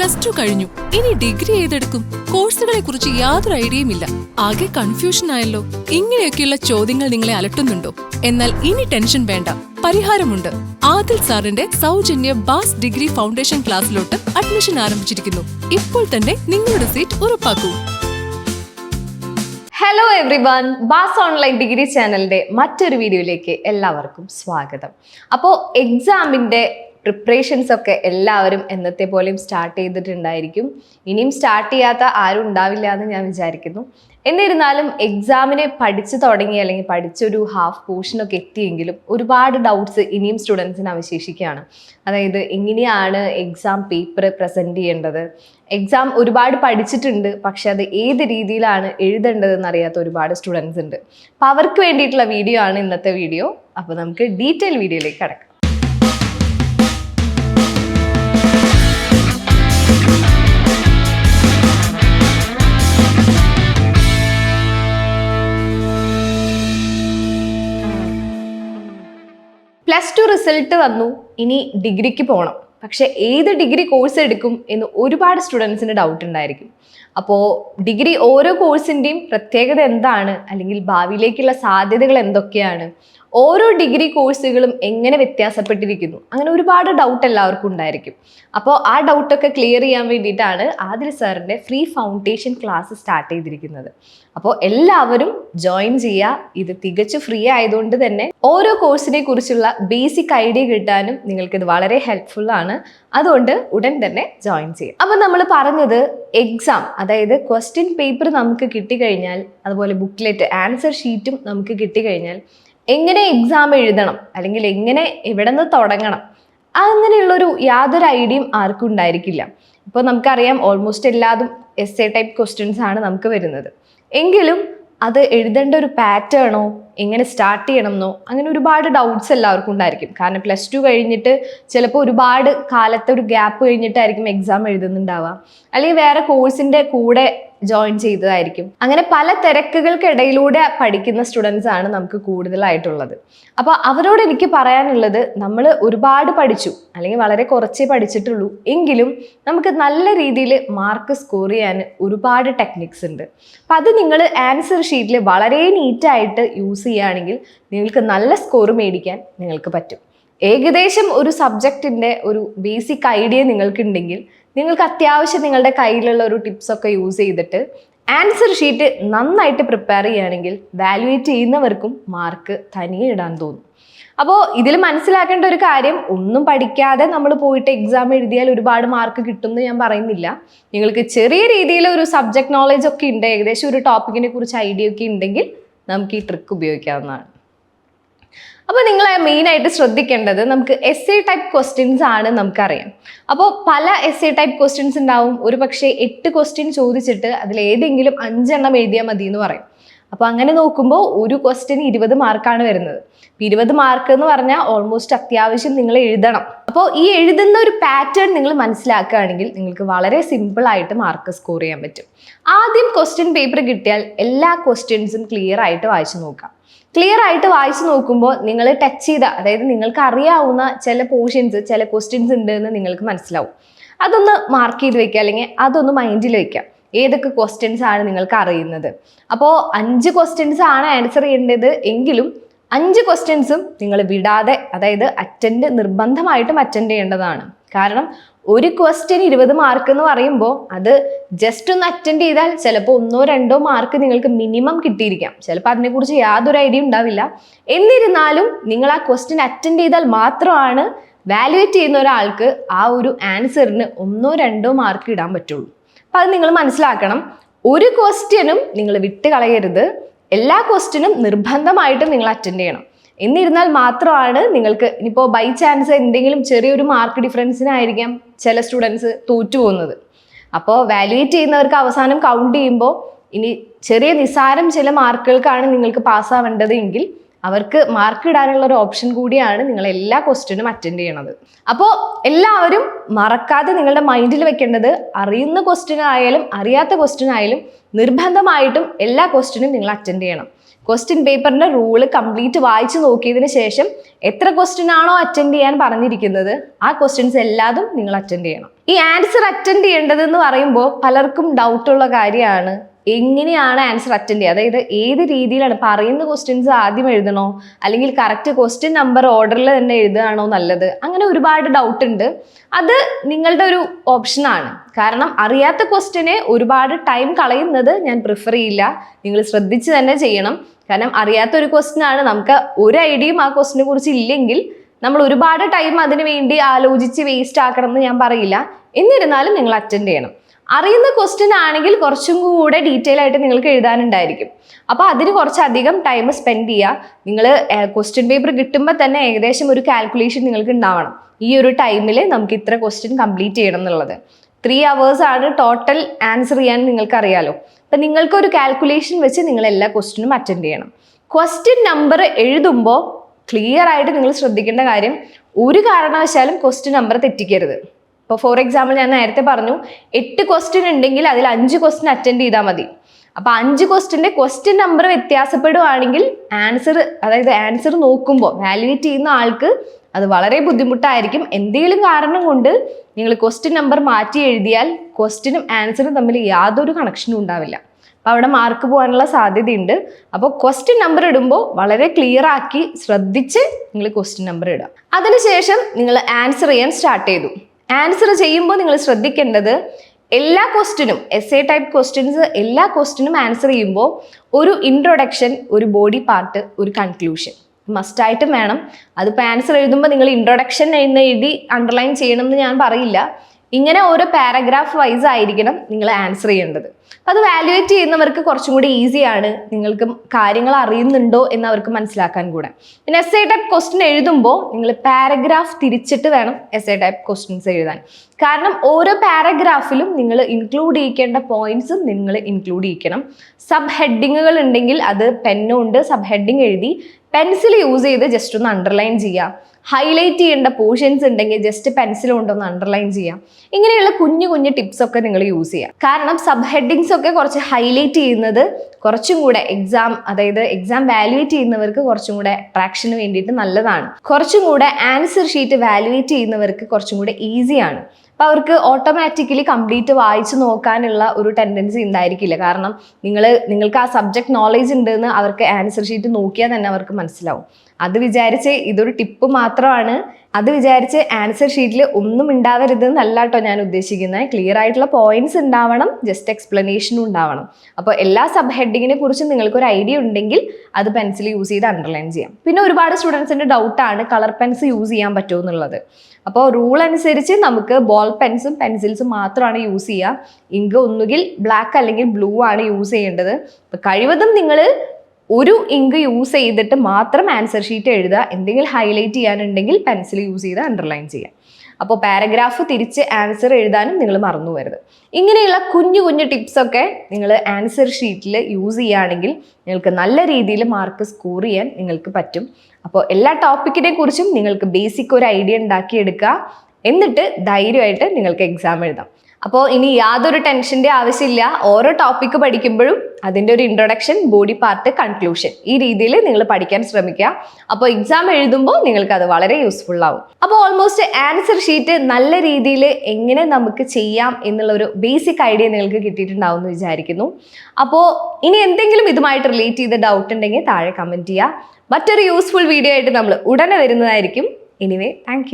Plus two കഴിഞ്ഞു. ഇനി degree ഏതെടുക്കും? കോഴ്സുകളെ കുറിച്ച് യാതൊരു ഐഡിയയും ഇല്ല. ആകെ കൺഫ്യൂഷൻ ആയല്ലോ. ഇങ്ങനെയൊക്കെയുള്ള ചോദ്യങ്ങൾ നിങ്ങളെ അലട്ടുന്നുണ്ടോ? എന്നാൽ ഇനി ടെൻഷൻ വേണ്ട. പരിഹാരമുണ്ട്. ആദിൽ സാറിന്റെ സൗജന്യ ബാസ് ഡിഗ്രി ഫൗണ്ടേഷൻ ക്ലാസ്സിലോട്ട് അഡ്മിഷൻ ആരംഭിച്ചിരിക്കുന്നു. ഇപ്പോൾ തന്നെ നിങ്ങളുടെ seat ഉറപ്പാക്കൂ. Hello everyone BAS online degree ചാനലിന്റെ മറ്റൊരു വീഡിയോയിലേക്ക് എല്ലാവർക്കും സ്വാഗതം. അപ്പോൾ എക്സാമിന്റെ പ്രിപ്പറേഷൻസ് ഒക്കെ എല്ലാവരും എന്നത്തെ പോലെയും സ്റ്റാർട്ട് ചെയ്തിട്ടുണ്ടായിരിക്കും. ഇനിയും സ്റ്റാർട്ട് ചെയ്യാത്ത ആരും ഉണ്ടാവില്ല എന്ന് ഞാൻ വിചാരിക്കുന്നു. എന്നിരുന്നാലും എക്സാമിനെ പഠിച്ചു തുടങ്ങി അല്ലെങ്കിൽ പഠിച്ചൊരു ഹാഫ് പോർഷനൊക്കെ എത്തിയെങ്കിലും ഒരുപാട് ഡൗട്ട്സ് ഇനിയും സ്റ്റുഡൻസിന് അവശേഷിക്കുകയാണ്. അതായത് എങ്ങനെയാണ് എക്സാം പേപ്പർ പ്രസന്റ് ചെയ്യേണ്ടത്? എക്സാം ഒരുപാട് പഠിച്ചിട്ടുണ്ട് പക്ഷെ അത് ഏത് രീതിയിലാണ് എഴുതേണ്ടതെന്ന് അറിയാത്ത ഒരുപാട് സ്റ്റുഡൻസ് ഉണ്ട്. അപ്പോൾ അവർക്ക് വേണ്ടിയിട്ടുള്ള വീഡിയോ ആണ് ഇന്നത്തെ വീഡിയോ അപ്പോൾ നമുക്ക് ഡീറ്റെയിൽ വീഡിയോയിലേക്ക് കടക്കാം. പ്ലസ് ടു റിസൾട്ട് വന്നു. ഇനി ഡിഗ്രിക്ക് പോകണം പക്ഷെ ഏത് ഡിഗ്രി കോഴ്സ് എടുക്കും എന്ന് ഒരുപാട് സ്റ്റുഡൻസിന് ഡൗട്ട് ഉണ്ടായിരിക്കും. അപ്പോൾ ഡിഗ്രി ഓരോ കോഴ്സിന്റെയും പ്രത്യേകത എന്താണ്? അല്ലെങ്കിൽ ഭാവിയിലേക്കുള്ള സാധ്യതകൾ എന്തൊക്കെയാണ്? ഓരോ ഡിഗ്രി കോഴ്സുകളും എങ്ങനെ വ്യത്യാസപ്പെട്ടിരിക്കുന്നു? അങ്ങനെ ഒരുപാട് ഡൗട്ട് എല്ലാവർക്കും ഉണ്ടായിരിക്കും. അപ്പോൾ ആ ഡൗട്ടൊക്കെ ക്ലിയർ ചെയ്യാൻ വേണ്ടിയിട്ടാണ് ആദിൽ സാറിന്റെ ഫ്രീ ഫൗണ്ടേഷൻ ക്ലാസ് സ്റ്റാർട്ട് ചെയ്തിരിക്കുന്നത്. അപ്പോൾ എല്ലാവരും ജോയിൻ ചെയ്യുക. ഇത് തികച്ചു ഫ്രീ ആയതുകൊണ്ട് തന്നെ ഓരോ കോഴ്സിനെ കുറിച്ചുള്ള ബേസിക് ഐഡിയ കിട്ടാനും നിങ്ങൾക്ക് ഇത് വളരെ ഹെൽപ്ഫുൾ ആണ്. അതുകൊണ്ട് ഉടൻ തന്നെ ജോയിൻ ചെയ്യുക. അപ്പോൾ നമ്മൾ പറഞ്ഞത് എക്സാം അതായത് ക്വസ്റ്റ്യൻ പേപ്പർ നമുക്ക് കിട്ടിക്കഴിഞ്ഞാൽ അതുപോലെ ബുക്ക്ലെറ്റ് ആൻസർ ഷീറ്റും നമുക്ക് കിട്ടിക്കഴിഞ്ഞാൽ എങ്ങനെ എക്സാം എഴുതണം? അല്ലെങ്കിൽ എങ്ങനെ എവിടെ നിന്ന് തുടങ്ങണം? അങ്ങനെയുള്ളൊരു യാതൊരു ഐഡിയയും ആർക്കും ഉണ്ടായിരിക്കില്ല. ഇപ്പോൾ നമുക്കറിയാം ഓൾമോസ്റ്റ് എല്ലാതും എസ് എ ടൈപ്പ് ക്വസ്റ്റ്യൻസ് ആണ് നമുക്ക് വരുന്നത്. എങ്കിലും അത് എഴുതേണ്ട ഒരു പാറ്റേണോ എങ്ങനെ സ്റ്റാർട്ട് ചെയ്യണമെന്നോ അങ്ങനെ ഒരുപാട് ഡൗട്ട്സ് എല്ലാവർക്കും ഉണ്ടായിരിക്കും. കാരണം പ്ലസ് ടു കഴിഞ്ഞിട്ട് ചിലപ്പോൾ ഒരുപാട് കാലത്തെ ഒരു ഗ്യാപ്പ് കഴിഞ്ഞിട്ടായിരിക്കും എക്സാം എഴുതുന്നുണ്ടാവുക. അല്ലെങ്കിൽ വേറെ കോഴ്സിന്റെ കൂടെ ജോയിൻ ചെയ്തതായിരിക്കും. അങ്ങനെ പല തിരക്കുകൾക്കിടയിലൂടെ പഠിക്കുന്ന സ്റ്റുഡൻസ് ആണ് നമുക്ക് കൂടുതലായിട്ടുള്ളത്. അപ്പോൾ അവരോട് എനിക്ക് പറയാനുള്ളത് നമ്മൾ ഒരുപാട് പഠിച്ചു അല്ലെങ്കിൽ വളരെ കുറച്ചേ പഠിച്ചിട്ടുള്ളൂ എങ്കിലും നമുക്ക് നല്ല രീതിയിൽ മാർക്ക് സ്കോർ ചെയ്യാൻ ഒരുപാട് ടെക്നിക്സ് ഉണ്ട്. അപ്പം അത് നിങ്ങൾ ആൻസർ ഷീറ്റിൽ വളരെ നീറ്റായിട്ട് യൂസ് ചെയ്യുകയാണെങ്കിൽ നിങ്ങൾക്ക് നല്ല സ്കോർ മേടിക്കാൻ നിങ്ങൾക്ക് പറ്റും. ഏകദേശം ഒരു സബ്ജക്റ്റിന്റെ ഒരു ബേസിക് ഐഡിയ നിങ്ങൾക്കുണ്ടെങ്കിൽ നിങ്ങൾക്ക് അത്യാവശ്യം നിങ്ങളുടെ കയ്യിലുള്ള ഒരു ടിപ്സൊക്കെ യൂസ് ചെയ്തിട്ട് ആൻസർ ഷീറ്റ് നന്നായിട്ട് പ്രിപ്പയർ ചെയ്യുകയാണെങ്കിൽ വാലുവേറ്റ് ചെയ്യുന്നവർക്കും മാർക്ക് തനിയെ ഇടാൻ തോന്നും. അപ്പോൾ ഇതിൽ മനസ്സിലാക്കേണ്ട ഒരു കാര്യം ഒന്നും പഠിക്കാതെ നമ്മൾ പോയിട്ട് എക്സാം എഴുതിയാൽ ഒരുപാട് മാർക്ക് കിട്ടും എന്ന് ഞാൻ പറയുന്നില്ല. നിങ്ങൾക്ക് ചെറിയ രീതിയിൽ ഒരു സബ്ജക്ട് നോളജ് ഒക്കെ ഉണ്ട് ഏകദേശം ഒരു ടോപ്പിക്കിനെ കുറിച്ച് ഐഡിയ ഒക്കെ ഉണ്ടെങ്കിൽ നമുക്ക് ഈ ട്രിക്ക് ഉപയോഗിക്കാവുന്നതാണ്. അപ്പോൾ നിങ്ങൾ മെയിനായിട്ട് ശ്രദ്ധിക്കേണ്ടത് നമുക്ക് എസ് എ ടൈപ്പ് ക്വസ്റ്റ്യൻസ് ആണ് നമുക്കറിയാം. അപ്പോൾ പല എസ് എ ടൈപ്പ് ക്വസ്റ്റ്യൻസ് ഉണ്ടാവും. ഒരു പക്ഷേ എട്ട് ക്വസ്റ്റ്യൻ ചോദിച്ചിട്ട് അതിൽ ഏതെങ്കിലും അഞ്ചെണ്ണം എഴുതിയാൽ മതി എന്ന് പറയും. അപ്പോൾ അങ്ങനെ നോക്കുമ്പോൾ ഒരു ക്വസ്റ്റ്യൻ ഇരുപത് മാർക്കാണ് വരുന്നത്. ഇരുപത് മാർക്ക് എന്ന് പറഞ്ഞാൽ ഓൾമോസ്റ്റ് അത്യാവശ്യം നിങ്ങൾ എഴുതണം. അപ്പോൾ ഈ എഴുതുന്ന ഒരു പാറ്റേൺ നിങ്ങൾ മനസ്സിലാക്കുകയാണെങ്കിൽ നിങ്ങൾക്ക് വളരെ സിമ്പിൾ ആയിട്ട് മാർക്ക് സ്കോർ ചെയ്യാൻ പറ്റും. ആദ്യം ക്വസ്റ്റ്യൻ പേപ്പർ കിട്ടിയാൽ എല്ലാ ക്വസ്റ്റ്യൻസും ക്ലിയർ ആയിട്ട് വായിച്ചു നോക്കാം. ക്ലിയർ ആയിട്ട് വായിച്ചു നോക്കുമ്പോൾ നിങ്ങൾ ടച്ച് ചെയ്ത അതായത് നിങ്ങൾക്ക് അറിയാവുന്ന ചില പോർഷൻസ് ചില ക്വസ്റ്റ്യൻസ് ഉണ്ട് എന്ന് നിങ്ങൾക്ക് മനസ്സിലാവും. അതൊന്ന് മാർക്ക് ചെയ്ത് വെക്കുക അല്ലെങ്കിൽ അതൊന്ന് മൈൻഡിൽ വെക്കുക. ഏതൊക്കെ ക്വസ്റ്റ്യൻസ് ആണ് നിങ്ങൾക്ക് അറിയുന്നത്? അപ്പോൾ അഞ്ച് ക്വസ്റ്റ്യൻസ് ആണ് ആൻസർ ചെയ്യേണ്ടത് എങ്കിലും അഞ്ച് ക്വസ്റ്റ്യൻസും നിങ്ങൾ വിടാതെ അതായത് അറ്റൻഡ് നിർബന്ധമായിട്ടും അറ്റൻഡ് ചെയ്യേണ്ടതാണ്. കാരണം ഒരു ക്വസ്റ്റ്യൻ ഇരുപത് മാർക്ക് എന്ന് പറയുമ്പോൾ അത് ജസ്റ്റ് ഒന്ന് അറ്റൻഡ് ചെയ്താൽ ചിലപ്പോൾ ഒന്നോ രണ്ടോ മാർക്ക് നിങ്ങൾക്ക് മിനിമം കിട്ടിയിരിക്കാം. ചിലപ്പോൾ അതിനെക്കുറിച്ച് യാതൊരു ഐഡിയ ഉണ്ടാവില്ല. എന്നിരുന്നാലും നിങ്ങൾ ആ ക്വസ്റ്റ്യൻ അറ്റൻഡ് ചെയ്താൽ മാത്രമാണ് വാലുവേറ്റ് ചെയ്യുന്ന ഒരാൾക്ക് ആ ഒരു ആൻസറിന് ഒന്നോ രണ്ടോ മാർക്ക് ഇടാൻ പറ്റുള്ളൂ. അപ്പം അത് നിങ്ങൾ മനസ്സിലാക്കണം. ഒരു ക്വസ്റ്റ്യനും നിങ്ങൾ വിട്ട് കളയരുത്. എല്ലാ ക്വസ്റ്റിനും നിർബന്ധമായിട്ടും നിങ്ങൾ അറ്റൻഡ് ചെയ്യണം. എന്നിരുന്നാൽ മാത്രമാണ് നിങ്ങൾക്ക് ഇനിയിപ്പോൾ ബൈ ചാൻസ് എന്തെങ്കിലും ചെറിയൊരു മാർക്ക് ഡിഫറൻസിനായിരിക്കാം ചില സ്റ്റുഡൻസ് തോറ്റു പോകുന്നത് അപ്പോൾ വാലുവേറ്റ് ചെയ്യുന്നവർക്ക് അവസാനം കൗണ്ട് ചെയ്യുമ്പോൾ ഇനി ചെറിയ നിസാരം ചില മാർക്കുകൾക്കാണ് നിങ്ങൾക്ക് പാസ്സാവേണ്ടത് എങ്കിൽ അവർക്ക് മാർക്ക് ഇടാനുള്ള ഒരു ഓപ്ഷൻ കൂടിയാണ് നിങ്ങൾ എല്ലാ ക്വസ്റ്റ്യനും അറ്റൻഡ് ചെയ്യണത്. അപ്പോൾ എല്ലാവരും മറക്കാതെ നിങ്ങളുടെ മൈൻഡിൽ വെക്കേണ്ടത് അറിയുന്ന ക്വസ്റ്റ്യൻ ആയാലും അറിയാത്ത ക്വസ്റ്റ്യൻ ആയാലും നിർബന്ധമായിട്ടും എല്ലാ ക്വസ്റ്റ്യനും നിങ്ങൾ അറ്റൻഡ് ചെയ്യണം. ക്വസ്റ്റ്യൻ പേപ്പറിന്റെ റൂൾ കംപ്ലീറ്റ് വായിച്ചു നോക്കിയതിന് ശേഷം എത്ര ക്വസ്റ്റ്യൻ ആണോ അറ്റൻഡ് ചെയ്യാൻ പറഞ്ഞിരിക്കുന്നത് ആ ക്വസ്റ്റ്യൻസ് എല്ലാതും നിങ്ങൾ അറ്റൻഡ് ചെയ്യണം. ഈ ആൻസർ അറ്റൻഡ് ചെയ്യേണ്ടതെന്ന് പറയുമ്പോൾ പലർക്കും ഡൗട്ടുള്ള കാര്യമാണ്. എങ്ങനെയാണ് ആൻസർ അറ്റൻഡ് ചെയ്യുക? അതായത് ഏത് രീതിയിലാണ്? പറയുന്ന ക്വസ്റ്റ്യൻസ് ആദ്യം എഴുതണോ? അല്ലെങ്കിൽ കറക്റ്റ് ക്വസ്റ്റ്യൻ നമ്പർ ഓർഡറിൽ തന്നെ എഴുതുകയാണോ നല്ലത്? അങ്ങനെ ഒരുപാട് ഡൗട്ട് ഉണ്ട്. അത് നിങ്ങളുടെ ഒരു ഓപ്ഷനാണ് കാരണം അറിയാത്ത ക്വസ്റ്റ്യനെ ഒരുപാട് ടൈം കളയുന്നത് ഞാൻ പ്രിഫർ ചെയ്യില്ല. നിങ്ങൾ ശ്രദ്ധിച്ച് തന്നെ ചെയ്യണം. കാരണം അറിയാത്ത ഒരു ക്വസ്റ്റ്യൻ ആണ്. നമുക്ക് ഒരു ഐഡിയയും ആ ക്വസ്റ്റിനെ കുറിച്ച് ഇല്ലെങ്കിൽ നമ്മൾ ഒരുപാട് ടൈം അതിനു വേണ്ടി ആലോചിച്ച് വേസ്റ്റ് ആക്കണം എന്ന് ഞാൻ പറയില്ല. എന്നിരുന്നാലും നിങ്ങൾ അറ്റൻഡ് ചെയ്യണം. അറിയുന്ന ക്വസ്റ്റ്യൻ ആണെങ്കിൽ കുറച്ചും കൂടെ ഡീറ്റെയിൽ ആയിട്ട് നിങ്ങൾക്ക് എഴുതാനുണ്ടായിരിക്കും. അപ്പോൾ അതിന് കുറച്ചധികം ടൈം സ്പെൻഡ് ചെയ്യുക നിങ്ങൾ ക്വസ്റ്റ്യൻ പേപ്പർ കിട്ടുമ്പോൾ തന്നെ ഏകദേശം ഒരു കാൽക്കുലേഷൻ നിങ്ങൾക്ക് ഉണ്ടാവണം. ഈ ഒരു ടൈമിൽ നമുക്ക് ഇത്ര ക്വസ്റ്റ്യൻ കംപ്ലീറ്റ് ചെയ്യണം എന്നുള്ളത്. ത്രീ അവേഴ്സ് ആണ് ടോട്ടൽ ആൻസർ ചെയ്യാൻ നിങ്ങൾക്ക് അറിയാലോ അപ്പം നിങ്ങൾക്ക് ഒരു കാൽക്കുലേഷൻ വെച്ച് നിങ്ങൾ എല്ലാ ക്വസ്റ്റ്യനും അറ്റൻഡ് ചെയ്യണം. ക്വസ്റ്റ്യൻ നമ്പർ എഴുതുമ്പോൾ ക്ലിയർ ആയിട്ട് നിങ്ങൾ ശ്രദ്ധിക്കേണ്ട കാര്യം ഒരു കാരണവശാലും ക്വസ്റ്റ്യൻ നമ്പർ തെറ്റിക്കരുത്. ഇപ്പോൾ ഫോർ എക്സാമ്പിൾ ഞാൻ നേരത്തെ പറഞ്ഞു എട്ട് ക്വസ്റ്റ്യൻ ഉണ്ടെങ്കിൽ അതിൽ അഞ്ച് ക്വസ്റ്റ്യൻ അറ്റൻഡ് ചെയ്താൽ മതി. അപ്പോൾ അഞ്ച് ക്വസ്റ്റ്യന്റെ ക്വസ്റ്റ്യൻ നമ്പർ വ്യത്യാസപ്പെടുവാണെങ്കിൽ ആൻസർ അതായത് ആൻസർ നോക്കുമ്പോൾ വാലുവേറ്റ് ചെയ്യുന്ന ആൾക്ക് അത് വളരെ ബുദ്ധിമുട്ടായിരിക്കും. എന്തെങ്കിലും കാരണം കൊണ്ട് നിങ്ങൾ ക്വസ്റ്റ്യൻ നമ്പർ മാറ്റി എഴുതിയാൽ ക്വസ്റ്റ്യനും ആൻസറും തമ്മിൽ യാതൊരു കണക്ഷനും ഉണ്ടാവില്ല. അപ്പോൾ അവിടെ മാർക്ക് പോകാനുള്ള സാധ്യതയുണ്ട്. അപ്പോൾ ക്വസ്റ്റ്യൻ നമ്പർ ഇടുമ്പോൾ വളരെ ക്ലിയർ ആക്കി ശ്രദ്ധിച്ച് നിങ്ങൾ ക്വസ്റ്റ്യൻ നമ്പർ ഇടുക. അതിനുശേഷം നിങ്ങൾ ആൻസർ ചെയ്യാൻ സ്റ്റാർട്ട് ചെയ്തു. ആൻസർ ചെയ്യുമ്പോൾ നിങ്ങൾ ശ്രദ്ധിക്കേണ്ടത് എല്ലാ ക്വസ്റ്റിനും എസ് എ ടൈപ്പ് ക്വസ്റ്റ്യൻസ് എല്ലാ ക്വസ്റ്റിനും ആൻസർ ചെയ്യുമ്പോൾ ഒരു ഇൻട്രൊഡക്ഷൻ ഒരു ബോഡി പാർട്ട് ഒരു കൺക്ലൂഷൻ മസ്റ്റായിട്ടും വേണം. അതിപ്പോൾ ആൻസർ എഴുതുമ്പോൾ നിങ്ങൾ ഇൻട്രൊഡക്ഷൻ എന്ന് എഴുതി അണ്ടർലൈൻ ചെയ്യണം എന്ന് ഞാൻ പറയില്ല. ഇങ്ങനെ ഓരോ പാരഗ്രാഫ് വൈസ് ആയിരിക്കണം നിങ്ങൾ ആൻസർ ചെയ്യേണ്ടത്. അത് വാല്യുവേറ്റ് ചെയ്യുന്നവർക്ക് കുറച്ചും കൂടി ഈസിയാണ് നിങ്ങൾക്ക് കാര്യങ്ങൾ അറിയുന്നുണ്ടോ എന്ന് അവർക്ക് മനസ്സിലാക്കാൻ കൂടെ. പിന്നെ എസ് എ ടൈപ്പ് ക്വസ്റ്റ്യൻ എഴുതുമ്പോൾ നിങ്ങൾ പാരഗ്രാഫ് തിരിച്ചിട്ട് വേണം എസ് എ ടൈപ്പ് ക്വസ്റ്റ്യൻസ് എഴുതാൻ. കാരണം ഓരോ പാരഗ്രാഫിലും നിങ്ങൾ ഇൻക്ലൂഡ് ചെയ്യിക്കേണ്ട പോയിന്റ്സും നിങ്ങൾ ഇൻക്ലൂഡ് ചെയ്യിക്കണം. സബ് ഹെഡിങ്ങുകൾ ഉണ്ടെങ്കിൽ അത് പെന്നുകൊണ്ട് സബ് ഹെഡിങ് എഴുതി പെൻസിൽ യൂസ് ചെയ്ത് ജസ്റ്റ് ഒന്ന് അണ്ടർലൈൻ ചെയ്യാം. ഹൈലൈറ്റ് ചെയ്യേണ്ട പോർഷൻസ് ഉണ്ടെങ്കിൽ ജസ്റ്റ് പെൻസിൽ കൊണ്ടൊന്ന് അണ്ടർലൈൻ ചെയ്യാം. ഇങ്ങനെയുള്ള കുഞ്ഞു കുഞ്ഞു ടിപ്സ് ഒക്കെ നിങ്ങൾ യൂസ് ചെയ്യാം. കാരണം സബ് ഹെഡിങ്സ് ഒക്കെ കുറച്ച് ഹൈലൈറ്റ് ചെയ്യുന്നത് കുറച്ചും കൂടെ എക്സാം അതായത് എക്സാം വാലുവേറ്റ് ചെയ്യുന്നവർക്ക് കുറച്ചും കൂടെ അട്രാക്ഷന് വേണ്ടിയിട്ട് നല്ലതാണ്. കുറച്ചും കൂടെ ആൻസർ ഷീറ്റ് വാലുവേറ്റ് ചെയ്യുന്നവർക്ക് കുറച്ചും കൂടെ ഈസിയാണ് അപ്പോൾ അവർക്ക് ഓട്ടോമാറ്റിക്കലി കംപ്ലീറ്റ് വായിച്ചു നോക്കാനുള്ള ഒരു ടെൻഡൻസി ഉണ്ടായിരിക്കില്ല. കാരണം നിങ്ങൾ നിങ്ങൾക്ക് ആ സബ്ജക്ട് നോളേജ് ഉണ്ടെന്ന് അവർക്ക് ആൻസർ ഷീറ്റ് നോക്കിയാൽ തന്നെ അവർക്ക് മനസ്സിലാവും. അത് വിചാരിച്ച് ഇതൊരു ടിപ്പ് മാത്രമാണ്. അത് വിചാരിച്ച് ആൻസർ ഷീറ്റിൽ ഒന്നും ഉണ്ടാവരുത് എന്നല്ല കേട്ടോ ഞാൻ ഉദ്ദേശിക്കുന്നത്. ക്ലിയർ ആയിട്ടുള്ള പോയിന്റ്സ് ഉണ്ടാവണം ജസ്റ്റ് എക്സ്പ്ലനേഷനും ഉണ്ടാവണം. അപ്പോൾ എല്ലാ സബ് ഹെഡിങ്ങിനെ കുറിച്ചും നിങ്ങൾക്കൊരു ഐഡിയ ഉണ്ടെങ്കിൽ അത് പെൻസിൽ യൂസ് ചെയ്ത് അണ്ടർലൈൻ ചെയ്യാം. പിന്നെ ഒരുപാട് സ്റ്റുഡൻസിന്റെ ഡൗട്ടാണ് കളർ പെൻസ് യൂസ് ചെയ്യാൻ പറ്റുമോ എന്നുള്ളത്. അപ്പോൾ റൂൾ അനുസരിച്ച് നമുക്ക് ബോൾ പെൻസും പെൻസിൽസും മാത്രമാണ് യൂസ് ചെയ്യുക ഇങ്ക് ഒന്നുകിൽ ബ്ലാക്ക് അല്ലെങ്കിൽ ബ്ലൂ ആണ് യൂസ് ചെയ്യേണ്ടത്. കഴിവതും നിങ്ങൾ ഒരു ഇങ്ക് യൂസ് ചെയ്തിട്ട് മാത്രം ആൻസർ ഷീറ്റ് എഴുതുക എന്തെങ്കിലും ഹൈലൈറ്റ് ചെയ്യാനുണ്ടെങ്കിൽ പെൻസിൽ യൂസ് ചെയ്ത് അണ്ടർലൈൻ ചെയ്യാം. അപ്പോൾ പാരഗ്രാഫ് തിരിച്ച് ആൻസർ എഴുതാനും നിങ്ങൾ മറന്നു വരുത് ഇങ്ങനെയുള്ള കുഞ്ഞു കുഞ്ഞു ടിപ്സൊക്കെ നിങ്ങൾ ആൻസർ ഷീറ്റിൽ യൂസ് ചെയ്യുകയാണെങ്കിൽ നിങ്ങൾക്ക് നല്ല രീതിയിൽ മാർക്ക് സ്കോർ ചെയ്യാൻ നിങ്ങൾക്ക് പറ്റും. അപ്പോൾ എല്ലാ ടോപ്പിക്കിനെ കുറിച്ചും നിങ്ങൾക്ക് ബേസിക് ഒരു ഐഡിയ ഉണ്ടാക്കിയെടുക്കുക. എന്നിട്ട് ധൈര്യമായിട്ട് നിങ്ങൾക്ക് എക്സാം എഴുതാം. അപ്പോൾ ഇനി യാതൊരു ടെൻഷന്റെ ആവശ്യമില്ല. ഓരോ ടോപ്പിക്ക് പഠിക്കുമ്പോഴും അതിന്റെ ഒരു ഇൻട്രൊഡക്ഷൻ ബോഡി പാർട്ട് കൺക്ലൂഷൻ ഈ രീതിയിൽ നിങ്ങൾ പഠിക്കാൻ ശ്രമിക്കുക. അപ്പോൾ എക്സാം എഴുതുമ്പോൾ നിങ്ങൾക്ക് അത് വളരെ യൂസ്ഫുൾ ആവും. അപ്പോൾ ഓൾമോസ്റ്റ് ആൻസർ ഷീറ്റ് നല്ല രീതിയിൽ എങ്ങനെ നമുക്ക് ചെയ്യാം എന്നുള്ള ഒരു ബേസിക് ഐഡിയ നിങ്ങൾക്ക് കിട്ടിയിട്ടുണ്ടാവും എന്ന് വിചാരിക്കുന്നു. അപ്പോൾ ഇനി എന്തെങ്കിലും ഇതുമായിട്ട് റിലേറ്റ് ചെയ്ത ഡൗട്ട് ഉണ്ടെങ്കിൽ താഴെ കമന്റ് ചെയ്യുക. മറ്റൊരു യൂസ്ഫുൾ വീഡിയോ ആയിട്ട് നമ്മൾ ഉടനെ വരുന്നതായിരിക്കും. Anyway thank